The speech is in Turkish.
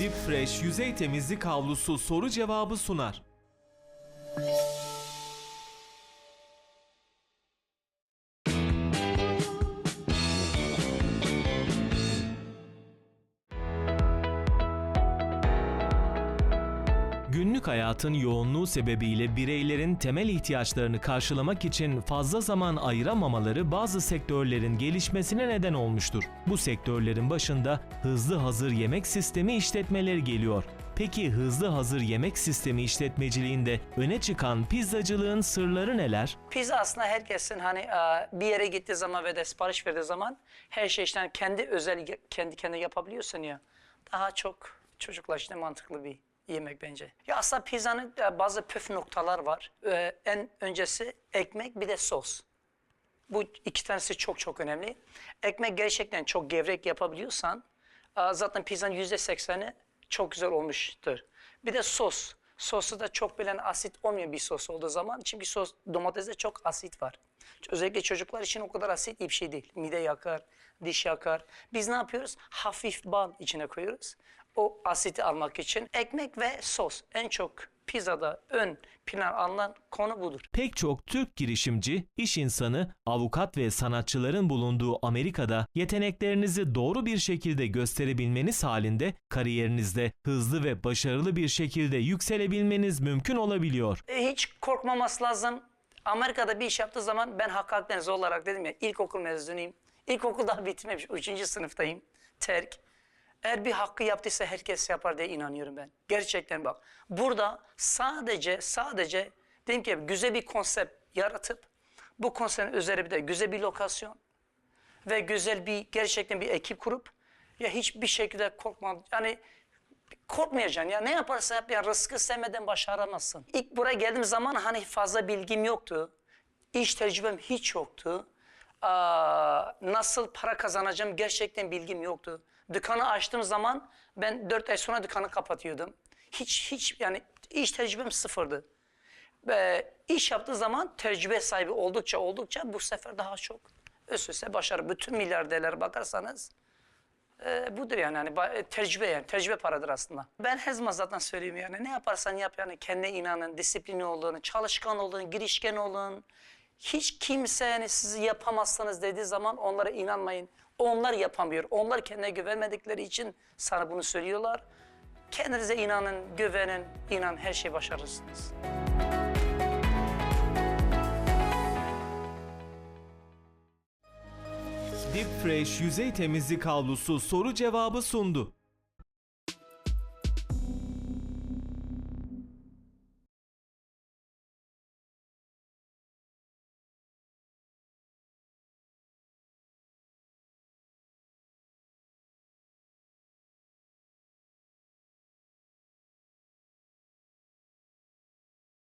Deep Fresh yüzey temizlik havlusu soru cevabı sunar. Günlük hayatın yoğunluğu sebebiyle bireylerin temel ihtiyaçlarını karşılamak için fazla zaman ayıramamaları bazı sektörlerin gelişmesine neden olmuştur. Bu sektörlerin başında hızlı hazır yemek sistemi işletmeleri geliyor. Peki hızlı hazır yemek sistemi işletmeciliğinde öne çıkan pizzacılığın sırları neler? Pizza aslında herkesin hani e, bir yere gittiği zaman ve de sipariş verdiği zaman her şey işte kendi özel kendi kendine yapabiliyorsun ya. Daha çok çocuklar işte mantıklı bir yemek bence. Ya aslında pizzanın e, bazı püf noktalar var. E, En öncesi ekmek bir de sos. Bu iki tanesi çok çok önemli. Ekmek gerçekten çok gevrek yapabiliyorsan aa, zaten pizzanın yüzde sekseni çok güzel olmuştur. Bir de sos. Sosu da çok bilen asit olmayan bir sos olduğu zaman çünkü sos domateste çok asit var. Özellikle çocuklar için o kadar asit bir şey değil. Mide yakar, diş yakar. Biz ne yapıyoruz? Hafif bal içine koyuyoruz. O asiti almak için ekmek ve sos en çok pizzada ön plan alınan konu budur. Pek çok Türk girişimci, iş insanı, avukat ve sanatçıların bulunduğu Amerika'da yeteneklerinizi doğru bir şekilde gösterebilmeniz halinde kariyerinizde hızlı ve başarılı bir şekilde yükselebilmeniz mümkün olabiliyor. E, hiç korkmaması lazım. Amerika'da bir iş yaptığı zaman ben Hakkı Akdeniz olarak dedim ya ilkokul mezunuyum. İlkokul daha bitmemiş. Üçüncü sınıftayım. Terk. Eğer bir hakkı yaptıysa herkes yapar diye inanıyorum ben. Gerçekten bak. Burada sadece sadece dedim ki güzel bir konsept yaratıp bu konseptin üzerine bir de güzel bir lokasyon ve güzel bir gerçekten bir ekip kurup ya hiçbir şekilde korkma yani korkmayacaksın ya ne yaparsa yap ya rızkı sevmeden başaramazsın. İlk buraya geldiğim zaman hani fazla bilgim yoktu. İş tecrübem hiç yoktu. Aa, nasıl para kazanacağım gerçekten bilgim yoktu. Dükkanı açtığım zaman ben dört ay sonra dükkanı kapatıyordum. Hiç hiç yani iş tecrübem sıfırdı. Ve iş yaptığı zaman tecrübe sahibi oldukça oldukça bu sefer daha çok üst üste başarı. Bütün milyarderlere bakarsanız e, budur yani. ba- e, tecrübe yani. Tecrübe paradır aslında. Ben her zaman zaten söyleyeyim yani. Ne yaparsan yap yani kendine inanın, disiplini olun, çalışkan olun, girişken olun. Hiç kimse yani sizi yapamazsanız dediği zaman onlara inanmayın. Onlar yapamıyor. Onlar kendine güvenmedikleri için sana bunu söylüyorlar. Kendinize inanın, güvenin, inan her şeyi başarırsınız. Deep Fresh yüzey temizlik havlusu soru cevabı sundu.